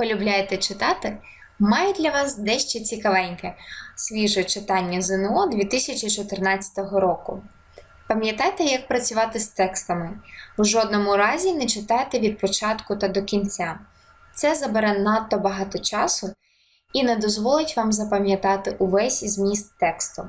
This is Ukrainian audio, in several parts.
полюбляєте читати, маю для вас дещо цікавеньке свіже читання ЗНО 2014 року. Пам'ятайте, як працювати з текстами. В жодному разі не читайте від початку та до кінця. Це забере надто багато часу і не дозволить вам запам'ятати увесь зміст тексту.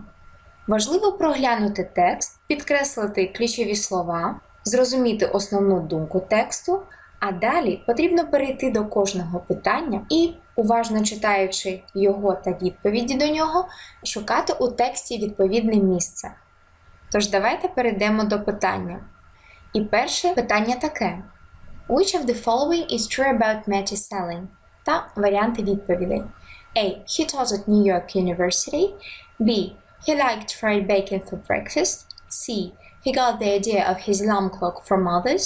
Важливо проглянути текст, підкреслити ключові слова, зрозуміти основну думку тексту, а далі потрібно перейти до кожного питання і, уважно читаючи його та відповіді до нього, шукати у тексті відповідне місце. Тож давайте перейдемо до питання. І перше питання таке: Which of the following is true about Matty Selling? Та варіанти відповідей. A. He taught at New York University. B. He liked fried bacon for breakfast. C. He got the idea of his alarm clock from others.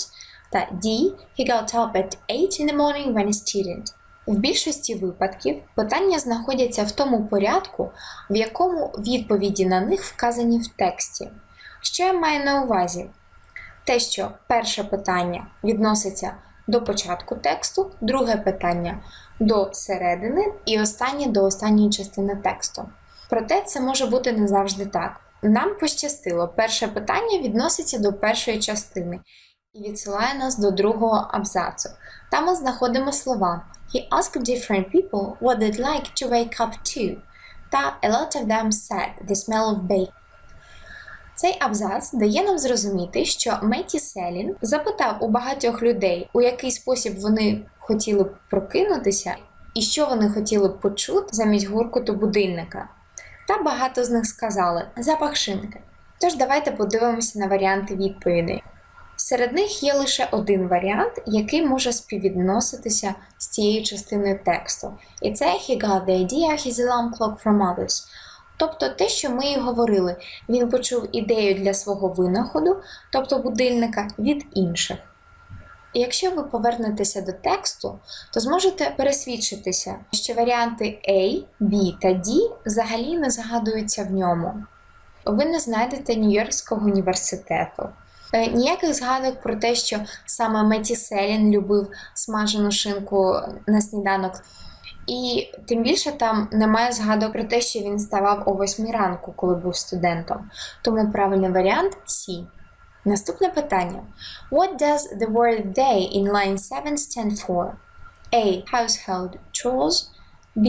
Та D. He got up at 8 in the morning when a student. В більшості випадків питання знаходяться в тому порядку, в якому відповіді на них вказані в тексті. Що я маю на увазі? Те, що перше питання відноситься до початку тексту, друге питання до середини і останнє до останньої частини тексту. Проте це може бути не завжди так. Нам пощастило, перше питання відноситься до першої частини і відсилає нас до другого абзацу. Там ми знаходимо слова He asked different people what they'd like to wake up to, та a lot of them said the smell of bacon. Цей абзац дає нам зрозуміти, що Меті Селін запитав у багатьох людей, у який спосіб вони хотіли б прокинутися, і що вони хотіли б почути замість гуркоту будильника. Та багато з них сказали запах шинки. Тож давайте подивимося на варіанти відповідей. Серед них є лише один варіант, який може співвідноситися з цією частиною тексту. І це he got the idea his alarm clock from others. Тобто те, що ми і говорили, він почув ідею для свого винаходу, тобто будильника, від інших. І якщо ви повернетеся до тексту, то зможете пересвідчитися, що варіанти A, B та D взагалі не згадуються в ньому. Ви не знайдете Нью-Йоркського університету. Е, Ніяких згадок про те, що саме Меті Селін любив смажену шинку на сніданок. І тим більше там немає згадок про те, що він ставав о 8 ранку, коли був студентом. Тому правильний варіант C. Наступне питання. What does the word day in line 7 stand for? A. Household chores. B.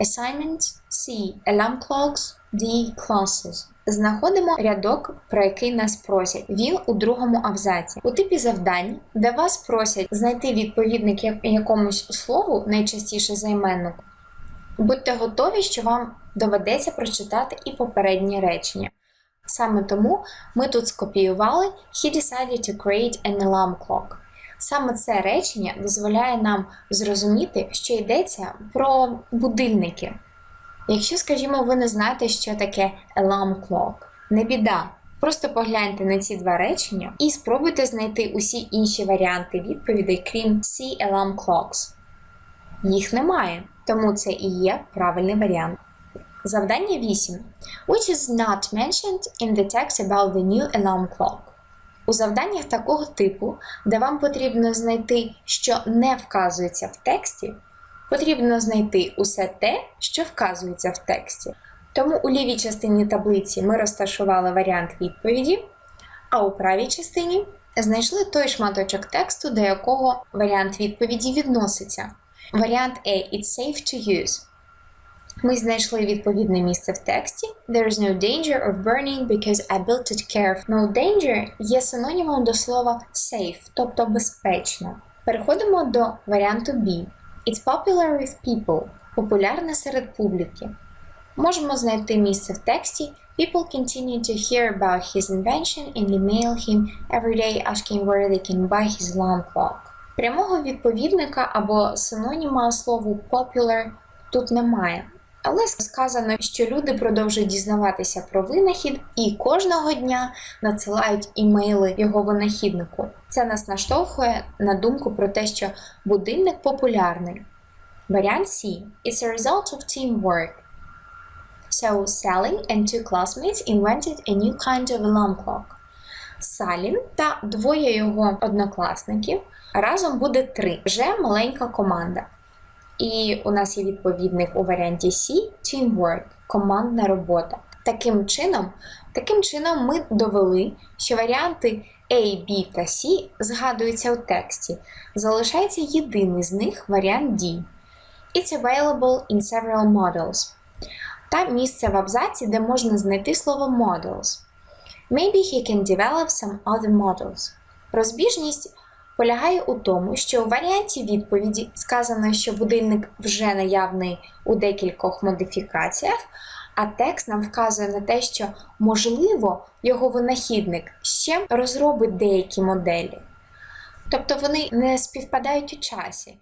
Assignments. C. Alarm clocks. D. Classes. Знаходимо рядок, про який нас просять. Він у другому абзаці. У типі завдань, де вас просять знайти відповідник якомусь слову, найчастіше займенник, будьте готові, що вам доведеться прочитати і попереднє речення. Саме тому ми тут скопіювали He decided to create an alarm clock. Саме це речення дозволяє нам зрозуміти, що йдеться про будильники. Якщо, скажімо, ви не знаєте, що таке alarm clock, не біда. Просто погляньте на ці два речення і спробуйте знайти усі інші варіанти відповідей, крім C alarm clocks. Їх немає, тому це і є правильний варіант. Завдання 8. Which is not mentioned in the text about the new alarm clock. У завданнях такого типу, де вам потрібно знайти, що не вказується в тексті, потрібно знайти усе те, що вказується в тексті. Тому у лівій частині таблиці ми розташували варіант відповіді, а у правій частині знайшли той шматочок тексту, до якого варіант відповіді відноситься. Варіант A It's safe to use. Ми знайшли відповідне місце в тексті. There is no danger of burning because I built it carefully. No danger є синонімом до слова safe, тобто безпечно. Переходимо до варіанту B. It's popular with people. Популярне серед публіки. Можемо знайти місце в тексті. People continue to hear about his invention and email him every day asking where they can buy his alarm clock. Прямого відповідника або синоніма слову popular тут немає. Але сказано, що люди продовжують дізнаватися про винахід і кожного дня надсилають імейли його винахіднику. Це нас наштовхує на думку про те, що будильник популярний. Варіант C. It's a result of teamwork. So Sally and two classmates invented a new kind of alarm clock. Салін та двоє його однокласників разом буде три. Вже маленька команда. І у нас є відповідник у варіанті C teamwork командна робота. Таким чином, таким чином ми довели, що варіанти A, B та C згадуються у тексті. Залишається єдиний з них варіант D. It's available in several models. Та місце в абзаці, де можна знайти слово models. Maybe he can develop some other models. Розбіжність полягає у тому, що у варіанті відповіді сказано, що будильник вже наявний у декількох модифікаціях, а текст нам вказує на те, що, можливо, його винахідник ще розробить деякі моделі. Тобто вони не співпадають у часі.